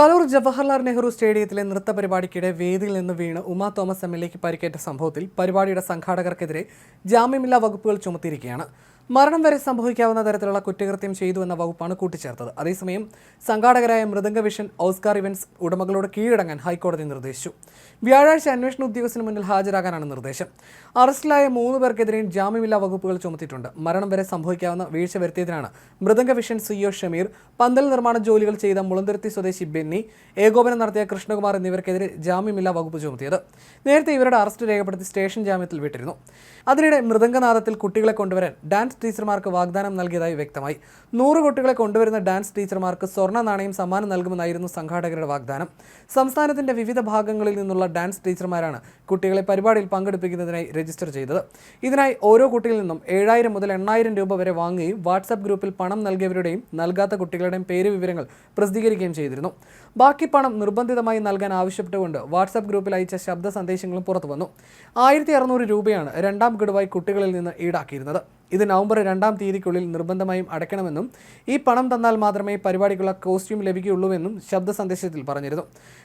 കലൂർ ജവഹർലാൽ നെഹ്റു സ്റ്റേഡിയത്തിലെ നൃത്ത പരിപാടിക്കിടെ വേദിയിൽ നിന്ന് വീണ് ഉമാ തോമസ് എം എൽ എക്ക് പരിക്കേറ്റ സംഭവത്തിൽ പരിപാടിയുടെ സംഘാടകർക്കെതിരെ ജാമ്യമില്ലാ വകുപ്പുകൾ ചുമത്തിയിരിക്കുകയാണ്. മരണം വരെ സംഭവിക്കാവുന്ന തരത്തിലുള്ള കുറ്റകൃത്യം ചെയ്തു എന്ന വകുപ്പാണ് കൂട്ടിച്ചേർത്തത്. അതേസമയം സംഘാടകരായ മൃദംഗ വിഷൻ ഓസ്കാർ ഇവന്റ്സ് ഉടമകളോട് കീഴടങ്ങാൻ ഹൈക്കോടതി നിർദ്ദേശിച്ചു. വ്യാഴാഴ്ച അന്വേഷണ ഉദ്യോഗസ്ഥന് മുന്നിൽ ഹാജരാകാനാണ് നിർദ്ദേശം. അറസ്റ്റിലായ മൂന്ന് പേർക്കെതിരെയും ജാമ്യമില്ലാ വകുപ്പുകൾ ചുമത്തിയിട്ടുണ്ട്. മരണം വരെ സംഭവിക്കാവുന്ന വീഴ്ച വരുത്തിയതിനാണ് മൃദംഗ വിഷൻ സിഇഒ ഷമീർ പന്തൽ നിർമ്മാണ ജോലികൾ ചെയ്ത മുളന്തുരുത്തി സ്വദേശി ബെന്നി ഏകോപനം നടത്തിയ കൃഷ്ണകുമാർ എന്നിവർക്കെതിരെ ജാമ്യമില്ലാ വകുപ്പ് ചുമത്തിയത്. നേരത്തെ ഇവരുടെ അറസ്റ്റ് രേഖപ്പെടുത്തി സ്റ്റേഷൻ ജാമ്യത്തിൽ വിട്ടിരുന്നു. അതിനിടെ മൃദംഗനാഥത്തിൽ കുട്ടികളെ കൊണ്ടുവരാൻ ഡാൻസ് ടീച്ചർമാർക്ക് വാഗ്ദാനം നൽകിയതായി വ്യക്തമായി. നൂറ് കുട്ടികളെ കൊണ്ടുവരുന്ന ഡാൻസ് ടീച്ചർമാർക്ക് സ്വർണ നാണയം സമ്മാനം നൽകുമെന്നായിരുന്നു സംഘാടകരുടെ വാഗ്ദാനം. സംസ്ഥാനത്തിന്റെ വിവിധ ഭാഗങ്ങളിൽ നിന്നുള്ള ഡാൻസ് ടീച്ചർമാരാണ് കുട്ടികളെ പരിപാടിയിൽ പങ്കെടുപ്പിക്കുന്നതിനായി രജിസ്റ്റർ ചെയ്തത്. ഇതിനായി ഓരോ കുട്ടിയിൽ നിന്നും ഏഴായിരം മുതൽ എണ്ണായിരം രൂപ വരെ വാങ്ങുകയും വാട്സാപ്പ് ഗ്രൂപ്പിൽ പണം നൽകിയവരുടെയും നൽകാത്ത കുട്ടികളുടെയും പേര് വിവരങ്ങൾ പ്രസിദ്ധീകരിക്കുകയും ചെയ്തിരുന്നു. ബാക്കി പണം നിർബന്ധിതമായി നൽകാൻ ആവശ്യപ്പെട്ടുകൊണ്ട് വാട്സാപ്പ് ഗ്രൂപ്പിൽ അയച്ച ശബ്ദ സന്ദേശങ്ങളും പുറത്തുവന്നു. ആയിരത്തി രൂപയാണ് രണ്ടാം ഗഡുവായി കുട്ടികളിൽ നിന്ന് ഈടാക്കിയിരുന്നത്. ഇത് നവംബർ രണ്ടാം തീയതിക്കുള്ളിൽ നിർബന്ധമായും അടയ്ക്കണമെന്നും ഈ പണം തന്നാൽ മാത്രമേ പരിപാടിക്കുള്ള കോസ്റ്റ്യൂം ലഭിക്കുകയുള്ളൂവെന്നും ശബ്ദ സന്ദേശത്തിൽ പറഞ്ഞിരുന്നു.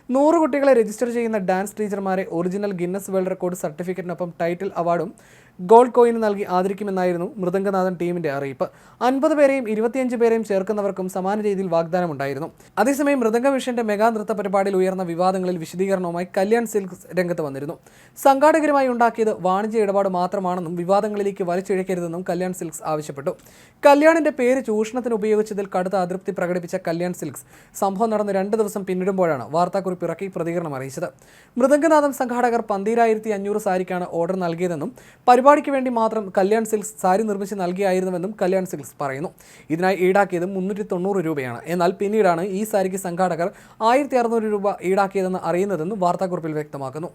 നൂറ് കുട്ടികളെ രജിസ്റ്റർ ചെയ്യുന്ന ഡാൻസ് ടീച്ചർമാരെ ഒറിജിനൽ ഗിന്നസ് വേൾഡ് റെക്കോർഡ് സർട്ടിഫിക്കറ്റിനൊപ്പം ടൈറ്റിൽ അവാർഡും ഗോൾഡ് കോയിൻ നൽകി ആദരിക്കുമെന്നായിരുന്നു മൃദംഗനാഥൻ ടീമിന്റെ അറിയിപ്പ്. അൻപത് പേരെയും ഇരുപത്തിയഞ്ച് പേരെയും ചേർക്കുന്നവർക്കും സമാന രീതിയിൽ വാഗ്ദാനം ഉണ്ടായിരുന്നു അതേസമയം മൃദംഗ വിഷന്റെ മെഗാ നൃത്ത പരിപാടിയിൽ ഉയർന്ന വിവാദങ്ങളിൽ വിശദീകരണവുമായി കല്യാൺ സിൽക്സ് രംഗത്ത് വന്നിരുന്നു. സംഘാടകരുമായി ഉണ്ടാക്കിയത് വാണിജ്യ ഇടപാട് മാത്രമാണെന്നും വിവാദങ്ങളിലേക്ക് വലിച്ചിഴക്കരുതെന്നും കല്യാൺ സിൽക്സ് ആവശ്യപ്പെട്ടു. കല്യാണിന്റെ പേര് ചൂഷണത്തിന് ഉപയോഗിച്ചതിൽ കടുത്ത അതൃപ്തി പ്രകടിപ്പിച്ച കല്യാൺ സിൽക്സ് സംഭവം നടന്ന് രണ്ട് ദിവസം പിന്നിടുമ്പോഴാണ് വാർത്താക്കുറിപ്പ് ഇറക്കി പ്രതികരണം അറിയിച്ചത്. മൃദംഗനാഥം സംഘാടകർ പന്തീരായിരത്തി അഞ്ഞൂറ് സാരിക്കാണ് ഓർഡർ നൽകിയതെന്നും പരിപാടിക്ക് വേണ്ടി മാത്രം കല്യാൺ സിൽക്സ് സാരി നിർമ്മിച്ച് നൽകിയായിരുന്നുവെന്നും കല്യാൺ സിൽക്സ് പറയുന്നു. ഇതിനായി ഈടാക്കിയത് മുന്നൂറ്റി തൊണ്ണൂറ് രൂപയാണ്. എന്നാൽ പിന്നീടാണ് ഈ സാരിക്ക് സംഘാടകർ ആയിരത്തി അറുന്നൂറ് രൂപ ഈടാക്കിയതെന്ന് അറിയുന്നതെന്ന് വാർത്താക്കുറിപ്പിൽ വ്യക്തമാക്കുന്നു.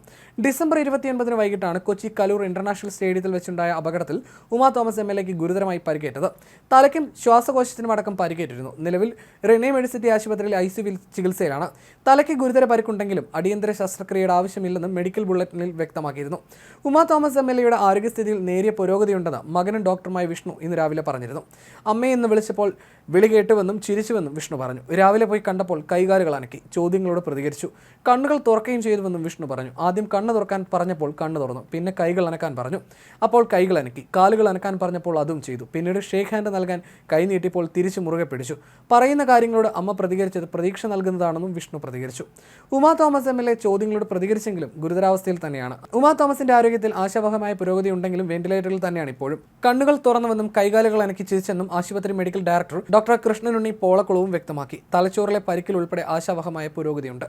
ഡിസംബർ ഇരുപത്തിയൊൻപതിന് വൈകിട്ടാണ് കൊച്ചി കലൂർ ഇന്റർനാഷണൽ സ്റ്റേഡിയത്തിൽ വെച്ചുണ്ടായ അപകടത്തിൽ ഉമാ തോമസ് എം എൽ എക്ക് ഗുരുതരമായി പരിക്കേറ്റത്. തലയ്ക്കും ശ്വാസകോശത്തിനും അടക്കം പരിക്കേറ്റിരുന്നു. നിലവിൽ റെനെ മെഡിസിറ്റി ആശുപത്രിയിൽ ഐ സിയുവിൽ ചികിത്സയിലാണ്. തലയ്ക്ക് ഗുരുതര പരിക്കുണ്ടെങ്കിലും അടിയന്തര ശസ്ത്രക്രിയയുടെ ആവശ്യമില്ലെന്നും മെഡിക്കൽ ബുള്ളറ്റിനിൽ വ്യക്തമാക്കിയിരുന്നു. ഉമാ തോമസ് എം എൽ എയുടെ ആരോഗ്യസ്ഥിതിയിൽ നേരിയ പുരോഗതിയുണ്ടെന്ന് മകനും ഡോക്ടറുമായ വിഷ്ണു ഇന്ന് രാവിലെ പറഞ്ഞിരുന്നു. അമ്മയെന്ന് വിളിച്ചപ്പോൾ വിളി കേട്ടുവെന്നും ചിരിച്ചുവെന്നും വിഷ്ണു പറഞ്ഞു. രാവിലെ പോയി കണ്ടപ്പോൾ കൈകാലുകൾ അനക്കി ചോദ്യങ്ങളോട് പ്രതികരിച്ചു. കണ്ണുകൾ തുറക്കുകയും ചെയ്തുവെന്നും വിഷ്ണു പറഞ്ഞു. ആദ്യം കണ്ണ് തുറക്കാൻ പറഞ്ഞപ്പോൾ കണ്ണ് തുറന്നു പിന്നെ കൈകൾ അനക്കാൻ പറഞ്ഞു. അപ്പോൾ കൈകൾ അനക്കി കാലുകൾ അനക്കാൻ പറഞ്ഞപ്പോൾ അതും ചെയ്തു. പിന്നീട് ഷേക്ക് ഹാൻഡ് നൽകാൻ കൈ നീട്ടിപ്പോൾ തിരിച്ചു മുറുകെ പിടിച്ചു. പറയുന്ന കാര്യങ്ങളോട് അമ്മ പ്രതികരിച്ചത് പ്രതീക്ഷ നൽകുന്നതാണെന്നും വിഷ്ണു പ്രതികരിച്ചു. Uma Thomas M L A ചോദ്യങ്ങളോട് പ്രതികരിച്ചെങ്കിലും ഗുരുതരാവസ്ഥയിൽ തന്നെയാണ്. ഉമാ തോമസിന്റെ ആരോഗ്യത്തിൽ ആശാവഹമായ പുരോഗതി ഉണ്ടെങ്കിലും വെന്റിലേറ്ററിൽ തന്നെയാണ് ഇപ്പോഴും. കണ്ണുകൾ തുറന്നുവെന്നും കൈകാലുകൾ അനക്കി ചിരിച്ചെന്നും ആശുപത്രി മെഡിക്കൽ ഡയറക്ടർ ഡോക്ടർ കൃഷ്ണനുണ്ണി പോളക്കുളവും വ്യക്തമാക്കി. തലച്ചോറിലെ പരിക്കിൽ ഉൾപ്പെടെ ആശാവഹമായ പുരോഗതിയുണ്ട്.